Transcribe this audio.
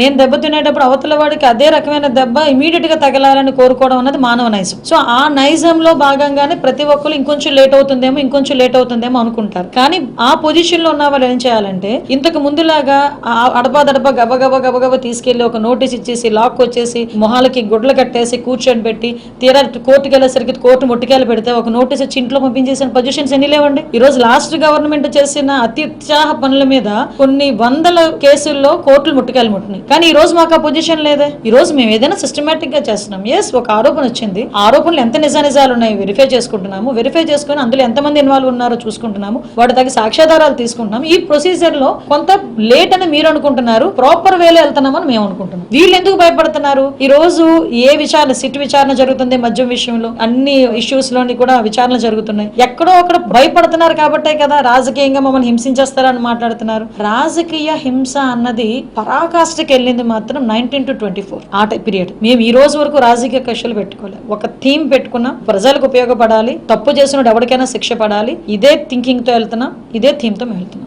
నేను దెబ్బ తినేటప్పుడు అవతల వాడికి అదే రకమైన దెబ్బ ఇమీడియట్గా తగలాలని కోరుకోవడం అన్నది మానవ నైజం సో ఆ నైజంలో భాగంగానే ప్రతి ఒక్కరు ఇంకొంచెం లేట్ అవుతుందేమో ఇంకొంచెం లేట్ అవుతుందేమో అనుకుంటారు. కానీ ఆ పొజిషన్లో ఉన్న వాళ్ళు ఏం చేయాలంటే ఇంతకు ముందులాగా ఆ గబగబ గబగబ తీసుకెళ్ళి ఒక నోటీస్ ఇచ్చేసి లాక్ వచ్చేసి మొహాలకి గుడ్లు కట్టేసి కూర్చొని పెట్టి తీరా కోర్టుకి వెళ్ళేసరికి కోర్టు ముట్టికాయలు పెడితే ఒక నోటీస్ ఇచ్చి ఇంట్లో పంపించేసిన పొజిషన్స్ ఎన్ని లేవండి? ఈ రోజు లాస్ట్ గవర్నమెంట్ చేసిన అత్యుత్సాహ పనుల మీద కొన్ని వందల కేసుల్లో కోర్టులు ముట్టికాయలు ముట్టినాయి. కానీ ఈ రోజు మాకు ఆ పొజిషన్ లేదే. ఈ రోజు మేము ఏదైనా సిస్టమేటిక్గా చేస్తున్నాం. ఎస్ ఒక ఆరోపణ వచ్చింది. ఆరోపణలు ఎంత నిజా నిజాలు ఉన్నాయి వెరిఫై చేసుకుంటున్నాము. వెరిఫై చేసుకుని అందులో ఎంతమంది ఇన్వాల్వ్ ఉన్నారో చూసుకుంటున్నాము. వాటి తగ్గ సాక్ష్యాధారాలు తీసుకుంటున్నాం ఈ ప్రొసీజర్లో కొంత లేట్ అని మీరు అనుకుంటున్నారు. ప్రాపర్ వేలో వెళ్తున్నామని మేము అనుకుంటున్నాం. వీళ్ళు ఎందుకు భయపడుతున్నారు? ఈ రోజు ఏ విచారణ సిట్ విచారణ జరుగుతుంది మద్యం విషయంలో? అన్ని ఇష్యూస్లోని కూడా విచారణ జరుగుతున్నాయి. ఎక్కడో అక్కడ భయపడుతున్నారు కాబట్టే కదా రాజకీయంగా మమ్మల్ని హింసించేస్తారని మాట్లాడుతున్నారు. రాజకీయ హింస అన్నది పరాకాష్ఠకి వెళ్ళింది మాత్రం నైన్టీన్ టు ట్వంటీ ఫోర్ ఆ పీరియడ్ మేము ఈ రోజు వరకు రాజకీయ కక్షలు పెట్టుకోలేదు ఒక థీమ్ పెట్టుకున్నాం ప్రజలకు ఉపయోగపడాలి తప్పు చేసిన ఎవరికైనా శిక్ష పడాలి. ఇదే థింకింగ్తో వెళ్తున్నాం ఇదే థీమ్తో వెళ్తున్నాం.